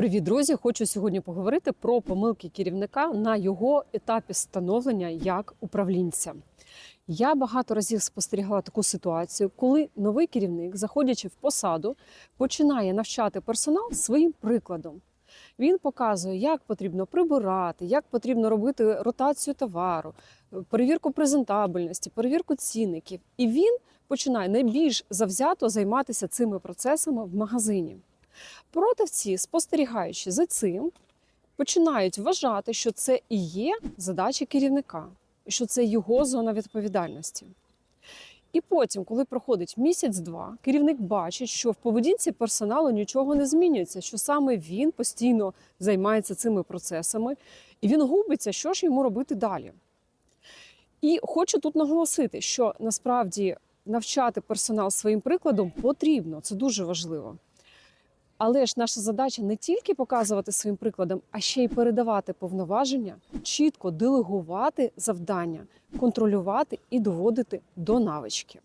Привіт, друзі! Хочу сьогодні поговорити про помилки керівника на його етапі становлення як управлінця. Я багато разів спостерігала таку ситуацію, коли новий керівник, заходячи в посаду, починає навчати персонал своїм прикладом. Він показує, як потрібно прибирати, як потрібно робити ротацію товару, перевірку презентабельності, перевірку цінників. І він починає найбільш завзято займатися цими процесами в магазині. Продавці, спостерігаючи за цим, починають вважати, що це і є задача керівника, що це його зона відповідальності. І потім, коли проходить місяць-два, керівник бачить, що в поведінці персоналу нічого не змінюється, що саме він постійно займається цими процесами, і він губиться, що ж йому робити далі. І хочу тут наголосити, що насправді навчати персонал своїм прикладом потрібно, це дуже важливо. Але ж наша задача не тільки показувати своїм прикладом, а ще й передавати повноваження, чітко делегувати завдання, контролювати і доводити до навички.